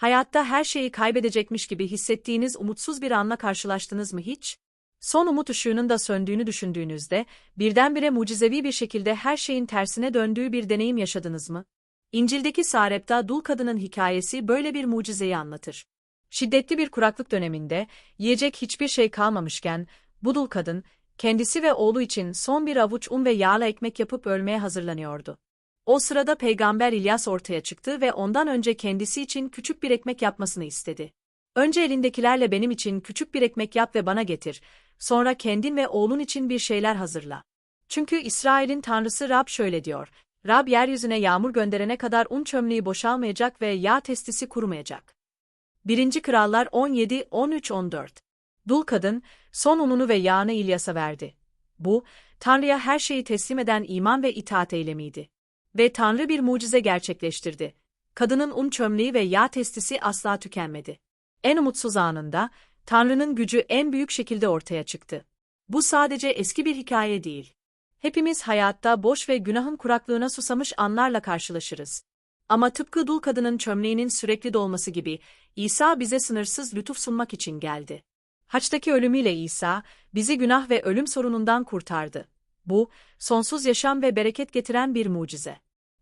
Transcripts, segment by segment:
Hayatta her şeyi kaybedecekmiş gibi hissettiğiniz umutsuz bir anla karşılaştınız mı hiç? Son umut ışığının da söndüğünü düşündüğünüzde, birdenbire mucizevi bir şekilde her şeyin tersine döndüğü bir deneyim yaşadınız mı? İncil'deki Sarepta dul kadının hikayesi böyle bir mucizeyi anlatır. Şiddetli bir kuraklık döneminde, yiyecek hiçbir şey kalmamışken, bu dul kadın, kendisi ve oğlu için son bir avuç un ve yağla ekmek yapıp ölmeye hazırlanıyordu. O sırada peygamber İlyas ortaya çıktı ve ondan önce kendisi için küçük bir ekmek yapmasını istedi. Önce elindekilerle benim için küçük bir ekmek yap ve bana getir, sonra kendin ve oğlun için bir şeyler hazırla. Çünkü İsrail'in tanrısı Rab şöyle diyor, Rab yeryüzüne yağmur gönderene kadar un çömleği boşalmayacak ve yağ testisi kurumayacak. 1. Krallar 17, 13, 14 Dul kadın, son ununu ve yağını İlyas'a verdi. Bu, Tanrı'ya her şeyi teslim eden iman ve itaat eylemiydi. Ve Tanrı bir mucize gerçekleştirdi. Kadının un çömleği ve yağ testisi asla tükenmedi. En umutsuz anında, Tanrı'nın gücü en büyük şekilde ortaya çıktı. Bu sadece eski bir hikaye değil. Hepimiz hayatta boş ve günahın kuraklığına susamış anlarla karşılaşırız. Ama tıpkı dul kadının çömleğinin sürekli dolması gibi, İsa bize sınırsız lütuf sunmak için geldi. Haçtaki ölümüyle İsa, bizi günah ve ölüm sorunundan kurtardı. Bu, sonsuz yaşam ve bereket getiren bir mucize.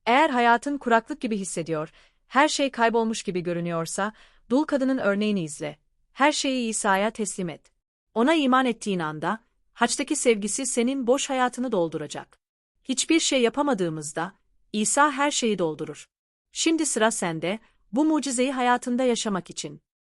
Eğer hayatın kuraklık gibi hissediyor, her şey kaybolmuş gibi görünüyorsa, dul kadının örneğini izle. Her şeyi İsa'ya teslim et. Ona iman ettiğin anda, haçtaki sevgisi senin boş hayatını dolduracak. Hiçbir şey yapamadığımızda, İsa her şeyi doldurur. Şimdi sıra sende, bu mucizeyi hayatında yaşamak için.